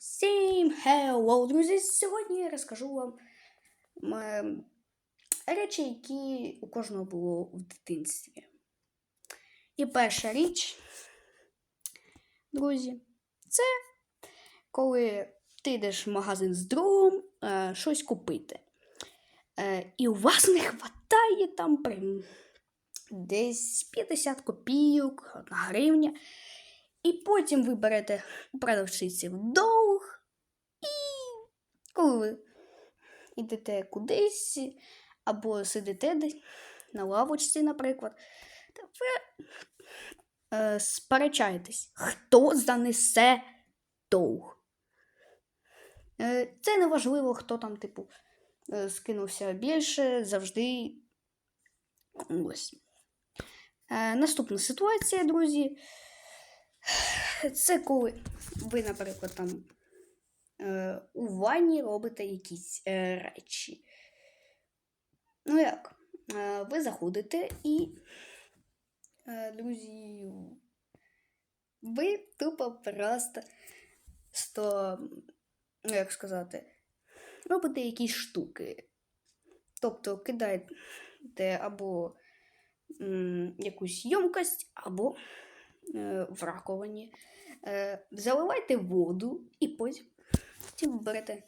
Всім hello, друзі! Сьогодні я розкажу вам ем, речі, які у кожного було в дитинстві. І перша річ, друзі, це коли ти йдеш в магазин з другом е, щось купити. Е, і у вас не вистачає там прям десь 50 копійок, 1 гривня. І потім ви берете у продавчиці в долг, і коли ви йдете кудись, або сидите десь на лавочці, наприклад, то ви е, сперечаєтесь, хто занесе долг. Е, це не важливо, хто там, типу, е, скинувся більше, завжди. Ось. Е, наступна ситуація, друзі. Це коли ви, наприклад, там у ванні робите якісь е, речі. Ну як? Е, ви заходите і, е, друзі, ви тупо просто сто, ну як сказати, робите якісь штуки. Тобто кидаєте або м, якусь ємкость, або е, в раковині. Е, заливайте воду і потім потім берете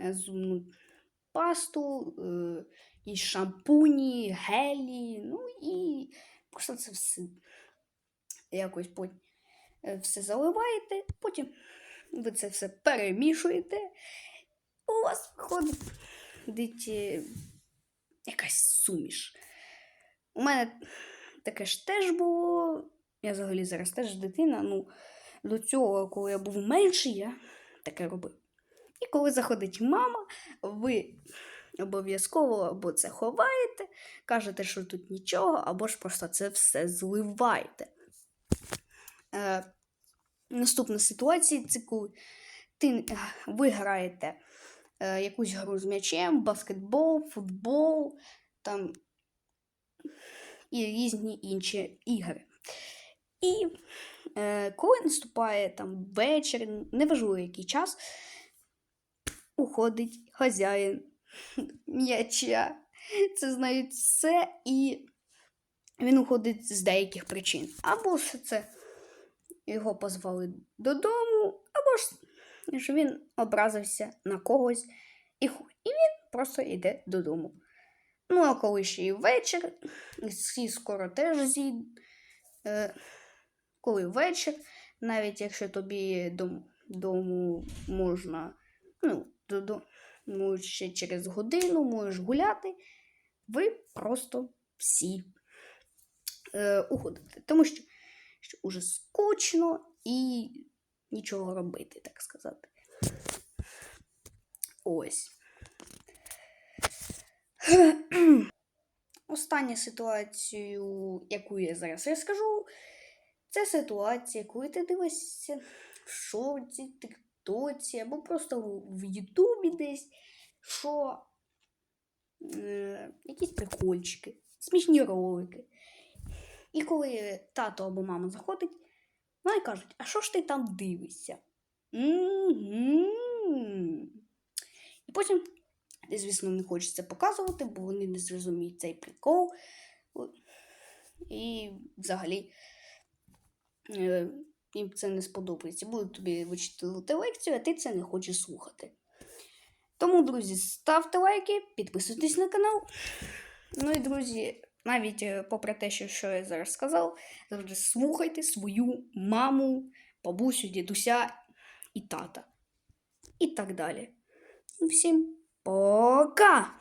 е, зубну пасту, е, і шампуні, гелі, ну і просто це все якось потім е, все заливаєте, потім ви це все перемішуєте. У вас виходить якась суміш. У мене таке ж теж було. Я взагалі зараз теж дитина. Ну, до цього, коли я був менший, я таке робив. І коли заходить мама, ви обов'язково або це ховаєте, кажете, що тут нічого, або ж просто це все зливаєте. Е, наступна ситуація це коли ти, е, ви граєте е, якусь гру з м'ячем, баскетбол, футбол там, і різні інші ігри. І е, коли наступає там вечір, неважливо який час, уходить хазяїн м'яча. Це знають все, і він уходить з деяких причин. Або ж це його позвали додому, або ж він образився на когось і, він просто йде додому. Ну, а коли ще і вечір, і всі скоро теж з'їд. Е, коли вечір, навіть якщо тобі дом, дому можна, додому ще через годину можеш гуляти, ви просто всі е, уходите. Тому що, що уже скучно і нічого робити, так сказати. Ось. Останню ситуацію, яку я зараз розкажу, це ситуація, коли ти дивишся в шорті, тиктоці або просто в Ютубі десь, що е, якісь прикольчики, смішні ролики. І коли тато або мама заходить, вони кажуть, а що ж ти там дивишся? І потім, звісно, не хочеться показувати, бо вони не зрозуміють цей прикол. І взагалі е, їм це не сподобається. Будуть тобі вичитувати лекцію, а ти це не хочеш слухати. Тому, друзі, ставте лайки, підписуйтесь на канал. Ну і, друзі, навіть е, попри те, що, що я зараз сказав, завжди слухайте свою маму, бабусю, дідуся і тата. І так далі. Всім пока!